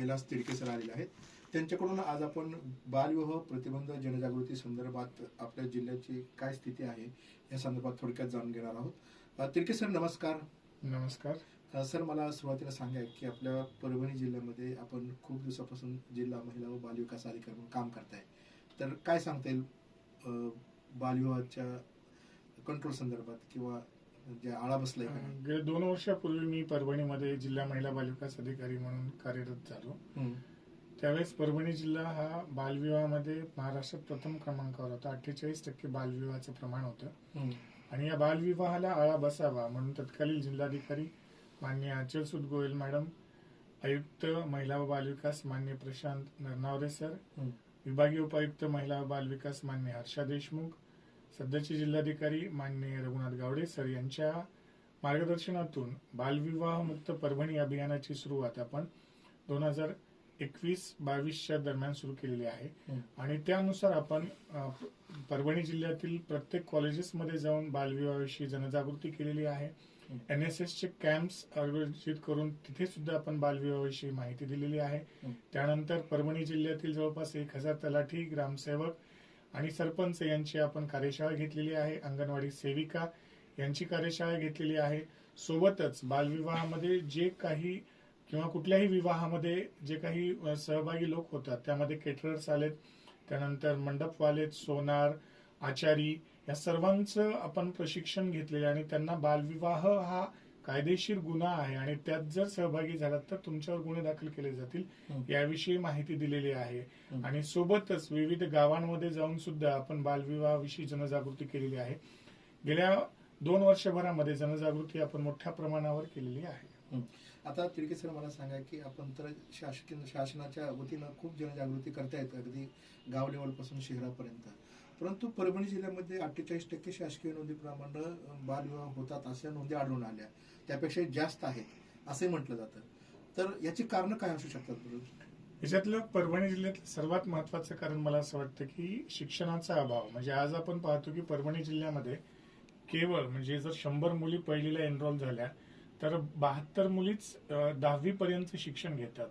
Kailas Tidke sir आलेले आहेत. त्यांच्याकडून आज आपण बालविवाह प्रतिबंध जनजागृती संदर्भात आपल्या जिल्ह्याची काय स्थिती आहे या संदर्भात थोडक्यात जाणून घेणार आहोत. तिडके सर नमस्कार. नमस्कार. सर मला सुरुवातीला सांगा की आपल्या परभणी जिल्ह्यामध्ये आपण खूप दिवसापासून जिल्हा महिला व बालविकास अधिकारी म्हणून काम करताय. तर काय सांगता येईल बालविवाहाच्या कंट्रोल संदर्भात किंवा जे आळा बसलाय का नाही? गेल्या दोन वर्षापूर्वी मी परभणीमध्ये जिल्हा महिला बालविकास अधिकारी म्हणून कार्यरत झालो. त्यावेळेस परभणी जिल्हा हा बालविवाहामध्ये महाराष्ट्रात प्रथम क्रमांकावर होता. अठ्ठेचाळीस टक्के बालविवाहाचं प्रमाण होतं. आणि या बालविवाहाला आळा बसावा म्हणून तत्कालीन जिल्हाधिकारी मान्य अचल सुद गोयल मॅडम आयुक्त महिला व बालविकास मान्य प्रशांत नरनावरे सर. विभागीय उपायुक्त महिला व बालविकास मान्य हर्षा देशमुख सध्याचे जिल्हाधिकारी मान्य रघुनाथ गावडे सर यांच्या मार्गदर्शनातून बालविवाह मुक्त परभणी अभियानाची सुरुवात आपण दोन हजार एकवीस बावीसच्या दरम्यान सुरू केलेली आहे हं. आणि त्यानुसार आपण परभणी जिल्ह्यातील प्रत्येक कॉलेजेसमध्ये जाऊन बालविवाहाविषयी जनजागृती केलेली आहे हं. एन एस एसचे कॅम्प्स आयोजित करून तिथे सुद्धा आपण बालविवाहाविषयी माहिती दिलेली आहे हं. त्यानंतर परभणी जिल्ह्यातील जवळपास एक हजार तलाठी ग्रामसेवक आणि सरपंच यांची आपण कार्यशाळा घेतलेली आहे. अंगणवाडी सेविका यांची कार्यशाळा घेतलेली आहे. सोबतच बालविवाहामध्ये जे काही किंवा कुठल्याही विवाहामध्ये जे काही सहभागी लोक होतात त्यामध्ये केटरर्स आलेत. त्यानंतर मंडपवालेत सोनार आचारी या सर्वांचं आपण प्रशिक्षण घेतलेलं आणि त्यांना बालविवाह हा कायदेशीर गुन्हा आहे आणि त्यात जर सहभागी झालात तर तुमच्यावर गुन्हे दाखल केले जातील. याविषयी माहिती दिलेली आहे. आणि सोबतच विविध गावांमध्ये जाऊन सुद्धा आपण बालविवाहाविषयी जनजागृती केलेली आहे गेल्या दोन वर्षभरामध्ये जनजागृती आपण मोठ्या प्रमाणावर केलेली आहे. आता तिडके सर मला सांगा की आपण तर शासकीय शासनाच्या वतीनं खूप जनजागृती करतायत अगदी गाव लेवलपासून शहरापर्यंत परंतु परभणी जिल्ह्यामध्ये अठ्ठेचाळीस टक्के शासकीय नोंदीप्रमाणे बालविवाह होतात अशा नोंदी आढळून आल्या. त्यापेक्षा जास्त आहेत असे म्हटलं जातं. तर याची कारणं काय असू शकतात याच्यातलं परभणी जिल्ह्यातलं सर्वात महत्वाचं कारण मला असं वाटतं की शिक्षणाचा अभाव. म्हणजे आज आपण पाहतो की परभणी जिल्ह्यामध्ये केवळ म्हणजे जर शंभर मुली पहिलीला एनरोल झाल्या तर बहात्तर मुलीच दहावी पर्यंत शिक्षण घेतात.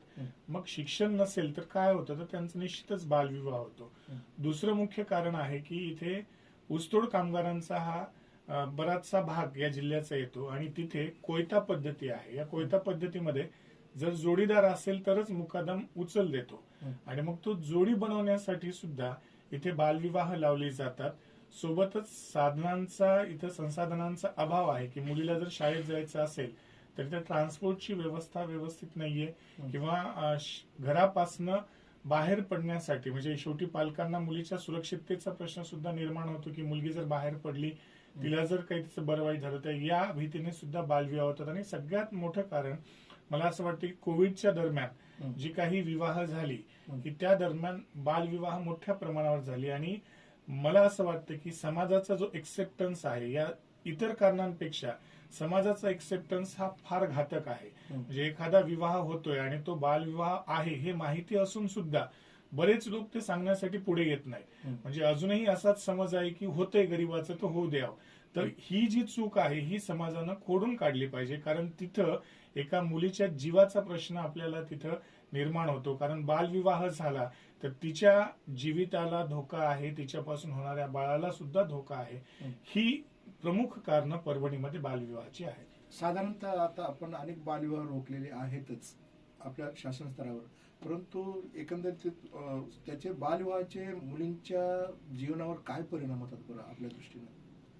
मग शिक्षण नसेल तर काय होतं? तर त्यांचा निश्चितच बालविवाह होतो. दुसरं मुख्य कारण आहे की इथे ऊसतोड कामगारांचा हा बराचसा भाग या जिल्ह्याचा येतो आणि तिथे कोयता पद्धती आहे. या कोयता पद्धतीमध्ये जर जोडीदार असेल तरच मुकादम उचल देतो. आणि मग तो जोडी बनवण्यासाठी सुद्धा इथे बालविवाह लावले जातात. सोबतच साधनांचा इथं संसाधनांचा अभाव आहे की मुलीला जर शाळेत जायचं असेल तर इथं ट्रान्सपोर्टची व्यवस्था व्यवस्थित नाहीये. किंवा घरापासनं बाहेर पडण्यासाठी म्हणजे शेवटी पालकांना मुलीच्या सुरक्षिततेचा प्रश्न सुद्धा निर्माण होतो की मुलगी जर बाहेर पडली तिला जर काही तिचं बरं वाईट झालं तर या भीतीने सुद्धा बालविवाह होतात आणि सगळ्यात मोठं कारण मला असं वाटतं की कोविडच्या दरम्यान. जी काही विवाह झाली. की त्या दरम्यान बालविवाह मोठ्या प्रमाणावर झाली आणि मला असं वाटतं की समाजाचा जो एक्सेप्टन्स आहे या इतर कारणांपेक्षा समाजाचा एक्सेप्टन्स हा फार घातक आहे. म्हणजे एखादा विवाह होतोय आणि तो बालविवाह आहे हे माहिती असून सुद्धा बरेच लोक ते सांगण्यासाठी पुढे येत नाही. म्हणजे अजूनही असाच समज आहे की होतंय गरीबाचं तर होऊ द्यावं. तर ही जी चूक आहे ही समाजानं खोडून काढली पाहिजे. कारण तिथं एका मुलीच्या जीवाचा प्रश्न आपल्याला तिथं निर्माण होतो. कारण बालविवाह झाला तर तिच्या जीविताला धोका आहे तिच्यापासून होणाऱ्या बाळाला सुद्धा धोका आहे. हं. प्रमुख कारण परभणीमध्ये बालविवाहाची आहेत. साधारणतः आता आपण अनेक बालविवाह रोखलेले आहेतच आपल्या शासन स्तरावर. परंतु एकंदरीत त्याचे बालविवाहाचे मुलींच्या जीवनावर काय परिणाम होतात बरं आपल्या दृष्टीनं?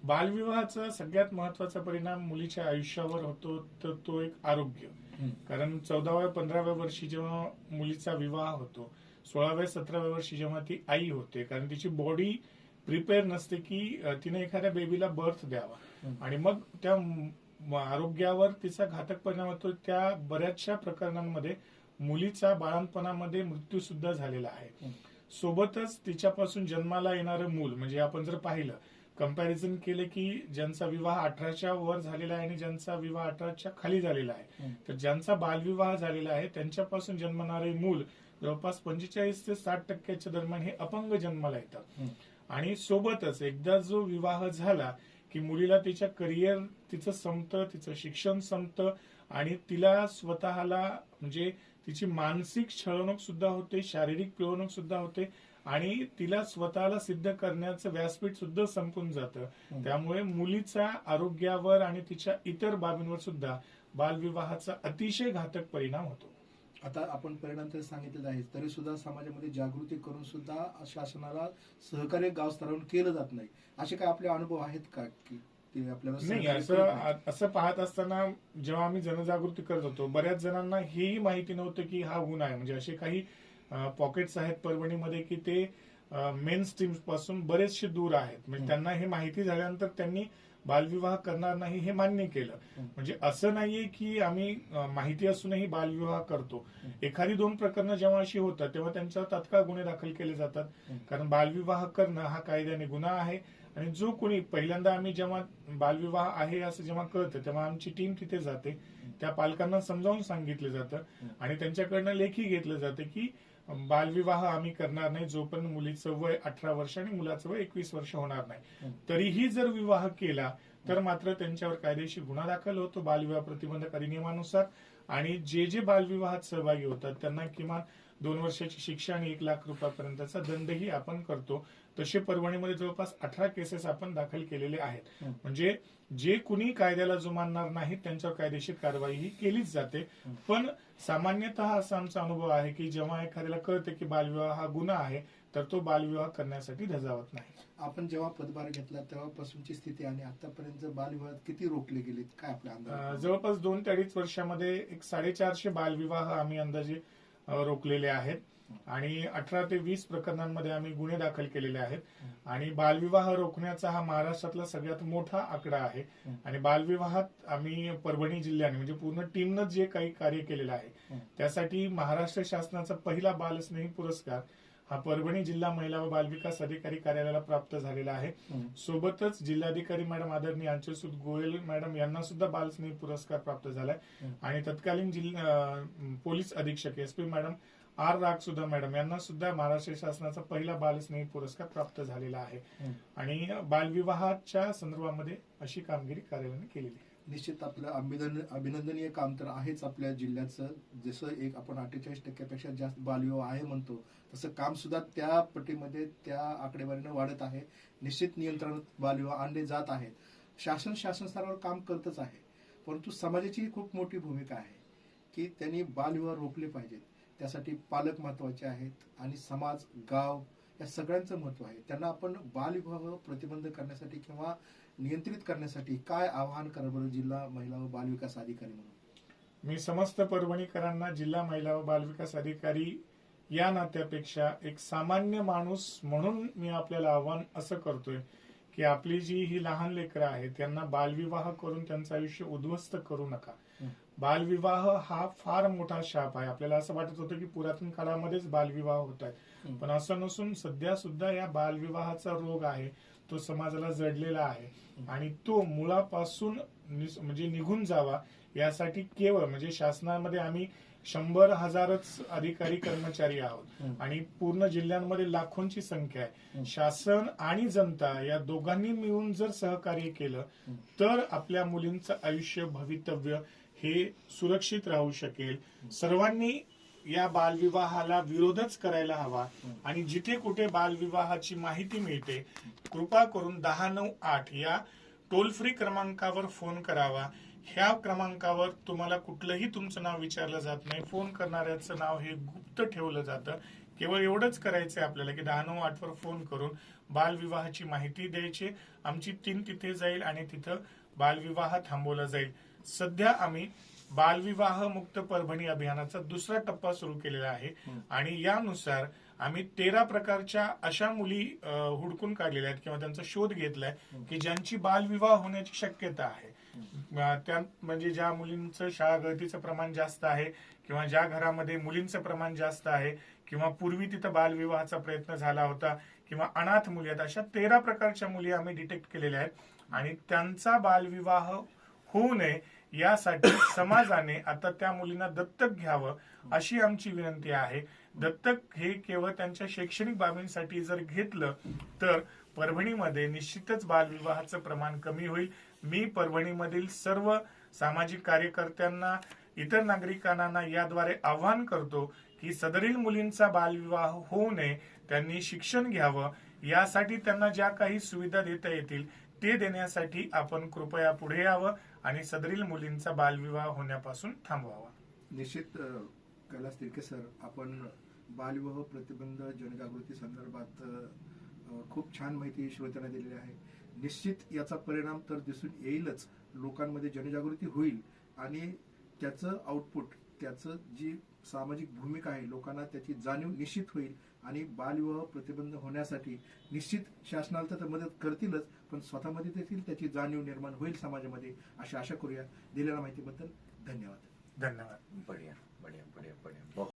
बालविवाहाचा सगळ्यात महत्त्वाचा परिणाम मुलीच्या आयुष्यावर होतो तर तो एक आरोग्य. कारण चौदाव्या पंधराव्या वर्षी जेव्हा मुलीचा विवाह होतो सोळाव्या सतराव्या वर्षी जेव्हा ती आई होते कारण तिची बॉडी प्रिपेअर नसते की तिने एखाद्या बेबीला बर्थ द्यावा. आणि मग त्या आरोग्यावर तिचा घातक परिणाम होतो त्या बऱ्याचशा प्रकरणांमध्ये मुलीचा बाळणपणामध्ये मृत्यू सुद्धा झालेला आहे. सोबतच तिच्यापासून जन्माला येणारं मूल म्हणजे आपण जर पाहिलं कंपॅरिझन केले की ज्यांचा विवाह अठराच्या वर झालेला आहे आणि ज्यांचा विवाह अठराच्या खाली झालेला आहे. तर ज्यांचा बालविवाह झालेला आहे त्यांच्यापासून जन्मणारे मूल जवळपास पंचेचाळीस ते साठ टक्क्याच्या दरम्यान हे अपंग जन्माला येतात. आणि सोबतच एकदा जो विवाह झाला की मुलीला तिच्या करिअर तिचं संपतं तिचं शिक्षण संपतं आणि तिला स्वतःला म्हणजे तिची मानसिक छळवणूक सुद्धा होते शारीरिक पिळवणूक सुद्धा होते आणि तिला स्वतःला सिद्ध करण्याचं व्यासपीठ सुद्धा संपून जातं. त्यामुळे मुलीच्या आरोग्यावर आणि तिच्या इतर बाबींवर सुद्धा बालविवाहाचा अतिशय घातक परिणाम होतो. आता आपण परिणाम तर सांगितलेला आहे तरी सुद्धा समाजामध्ये जागृती करून सुद्धा शासनाला सहकार्य गाव स्तरावरून केलं जात नाही. असे काय आपले अनुभव आहेत का की? ते आपल्याला नाही असं पाहत असताना जेव्हा आम्ही जनजागृती करत होतो बऱ्याच जणांना हेही माहिती नव्हतं की हा गुन्हा आहे म्हणजे असे काही पॉकेट्स आहेत परभणीमध्ये की ते मेन स्ट्रीमपासून बरेचसे दूर आहेत म्हणजे. त्यांना हे माहिती झाल्यानंतर त्यांनी बालविवाह करणार नाही हे मान्य केलं. म्हणजे असं नाहीये की आम्ही अं, माहिती असूनही बालविवाह करतो. एखादी दोन प्रकरणं जेव्हा अशी होतात तेव्हा त्यांच्यावर तात्काळ गुन्हे दाखल केले जातात. कारण बालविवाह करणं हा कायद्याने गुन्हा आहे आणि जो कोणी पहिल्यांदा आम्ही जेव्हा बालविवाह आहे असं जेव्हा कळतं तेव्हा आमची टीम तिथे जाते. त्या पालकांना समजावून सांगितलं जातं आणि त्यांच्याकडनं लेखी घेतलं जातं की बालविवाह आम्ही करणार नाही जोपर्यंत मुलीचं वय अठरा वर्ष आणि मुलाचं वय एकवीस वर्ष होणार नाही. तरीही जर विवाह केला तर मात्र त्यांच्यावर कायदेशीर गुन्हा दाखल होतो बालविवाह प्रतिबंधक अधिनियमानुसार. आणि जे जे बालविवाहात सहभागी होतात त्यांना किमान दोन वर्षाची शिक्षा आणि एक लाख रुपयापर्यंतचा दंडही आपण करतो. तसे परभणीमध्ये जवळपास अठरा केसेस आपण दाखल केलेले आहेत. म्हणजे जे कुणी कायद्याला जुमानणार नाहीत त्यांच्यावर कायदेशीर कारवाई ही केलीच जाते. पण सामान्यतः असा आमचा अनुभव आहे की जेव्हा एखाद्याला कळतं की बालविवाह हा गुन्हा आहे तर तो बालविवाह करण्यासाठी धजावत नाही. आपण जेव्हा पदभार घेतला तेव्हापासूनची स्थिती आणि आतापर्यंत बालविवाह किती रोखले गेलेत काय आपल्या अं, अंदाज जवळपास दोन ते अडीच वर्षामध्ये एक साडेचारशे बालविवाह आम्ही अंदाजे रोखलेले आहेत. आणि अठरा ते वीस प्रकरणांमध्ये आम्ही गुन्हे दाखल केलेले आहेत. आणि बालविवाह रोखण्याचा हा महाराष्ट्रातला सगळ्यात मोठा आकडा आहे. आणि बालविवाहात आम्ही परभणी जिल्ह्याने म्हणजे पूर्ण टीमनं जे काही कार्य केलेलं आहे त्यासाठी महाराष्ट्र शासनाचा पहिला बालस्नेही पुरस्कार हा परभणी जिल्हा महिला व बालविकास अधिकारी कार्यालयाला प्राप्त झालेला आहे. सोबतच जिल्हाधिकारी मॅडम आदरणीय अंचलसूद गोयल मॅडम यांना सुद्धा बालस्नेही पुरस्कार प्राप्त झालाय. आणि तत्कालीन जिल्हा पोलीस अधीक्षक एस पी मॅडम आर राग सुद्धा मॅडम यांना सुद्धा महाराष्ट्र शासनाचा पहिला बालस्नेही पुरस्कार प्राप्त झालेला आहे. आणि बालविवाहाच्या संदर्भामध्ये अशी कामगिरी कार्यालयाने केलेली आहे. निश्चित आपलं अभिनंदन अभिनंदनीय काम तर आहेच आपल्या जिल्ह्याचं. जसं एक आपण अठ्ठेचाळीस टक्क्यापेक्षा जास्त बालविवाह आहे म्हणतो तसं काम सुद्धा त्या पटीमध्ये त्या आकडेवारीनं वाढत आहे. निश्चित नियंत्रणात बालविवाह आणले जात आहेत. शासन शासन स्तरावर काम करतच आहे. परंतु समाजाची खूप मोठी भूमिका आहे की त्यांनी बालविवाह रोखले पाहिजेत. त्यासाठी पालक महत्त्वाचे आहेत आणि समाज गाव या सगळ्यांचं महत्त्व आहे. त्यांना आपण बालविवाह प्रतिबंध करण्यासाठी किंवा नियंत्रित करण्यासाठी काय आवाहन करा बरं जिल्हा महिला व बालविकास अधिकारी म्हणून? मी समस्त परभणीकरांना जिल्हा महिला व बालविकास अधिकारी या नात्यापेक्षा एक सामान्य माणूस म्हणून मी आपल्याला आव्हान असं करतोय की आपली जी ही लहान लेकरं आहेत त्यांना बालविवाह करून त्यांचं आयुष्य उद्ध्वस्त करू नका. बालविवाह हा फार मोठा शाप आहे आपल्याला असं वाटत होतं की पुरातन काळामध्येच बालविवाह होत आहेत हं. पण असं नसून सध्या सुद्धा या बालविवाहाचा रोग आहे तो समाजाला जडलेला आहे आणि तो मुळापासून म्हणजे निघून जावा यासाठी केवळ म्हणजे शासनामध्ये आम्ही शंभर हजारच अधिकारी कर्मचारी आहोत. आणि पूर्ण जिल्ह्यांमध्ये लाखोंची संख्या आहे. शासन आणि जनता या दोघांनी मिळून जर सहकार्य केलं. तर आपल्या मुलींचं आयुष्य भवितव्य हे सुरक्षित राहू शकेल. सर्वांनी या बालविवाहाला विरोधच करायला हवा. आणि जिथे कुठे बालविवाहाची माहिती मिळते कृपा करून दहा नऊ आठ या टोल फ्री क्रमांकावर फोन करावा. ह्या क्रमांकावर तुम्हाला कुठलंही तुमचं नाव विचारलं जात नाही. फोन करणाऱ्याचं नाव हे गुप्त ठेवलं जातं. केवळ एवढंच करायचंय आपल्याला की दहा नऊ आठवर फोन करून बालविवाहाची माहिती द्यायची. आमची टीम तिथे जाईल आणि तिथं बालविवाह थांबवला जाईल. सध्या आम्ही बालविवाह मुक्त परभणी अभियानाचा दुसरा टप्पा सुरू केलेला आहे. आणि यानुसार आम्ही तेरा प्रकारच्या अशा मुली हुडकून काढलेल्या आहेत किंवा त्यांचा शोध घेतलाय. की ज्यांची बालविवाह होण्याची शक्यता आहे त्या म्हणजे ज्या मुलींचं शाळा गळतीचं प्रमाण जास्त आहे किंवा ज्या घरामध्ये मुलींचं प्रमाण जास्त आहे किंवा पूर्वी तिथं बालविवाहाचा प्रयत्न झाला होता किंवा अनाथ मुली आहेत अशा तेरा प्रकारच्या मुली आम्ही डिटेक्ट केलेल्या आहेत आणि त्यांचा बालविवाह होऊ नये यासाठी समाजाने आता त्या मुलींना दत्तक घ्यावं अशी आमची विनंती आहे. दत्तक हे केवळ त्यांच्या शैक्षणिक बाबींसाठी जर घेतलं तर परभणीमध्ये निश्चितच बालविवाहाचं प्रमाण कमी होईल. मी परभणीमधील सर्व सामाजिक कार्यकर्त्यांना इतर नागरिकांना याद्वारे आवाहन करतो की सदरील मुलींचा बालविवाह होऊ नये त्यांनी शिक्षण घ्यावं. यासाठी त्यांना ज्या काही सुविधा देता येतील ते देण्यासाठी आपण कृपया पुढे यावं. आणि सदरील मुलींचा बालविवाह होण्यापासून थांबवावा. निश्चित कैलास तिरके सर आपण बालविवाह प्रतिबंध जनजागृती संदर्भात खूप छान माहिती श्रोत्यांना दिलेली आहे. निश्चित याचा परिणाम तर दिसून येईलच. लोकांमध्ये जनजागृती होईल आणि त्याचं आउटपुट त्याचं जी सामाजिक भूमिका आहे लोकांना त्याची जाणीव निश्चित होईल आणि बालविवाह प्रतिबंध होण्यासाठी निश्चित शासनाला तर मदत करतीलच पण स्वतःमध्ये देखील त्याची जाणीव निर्माण होईल समाजामध्ये अशी आशा करूया. दिलेल्या माहितीबद्दल धन्यवाद. धन्यवाद. बढ़िया बढ़िया बढ़िया बढ़िया.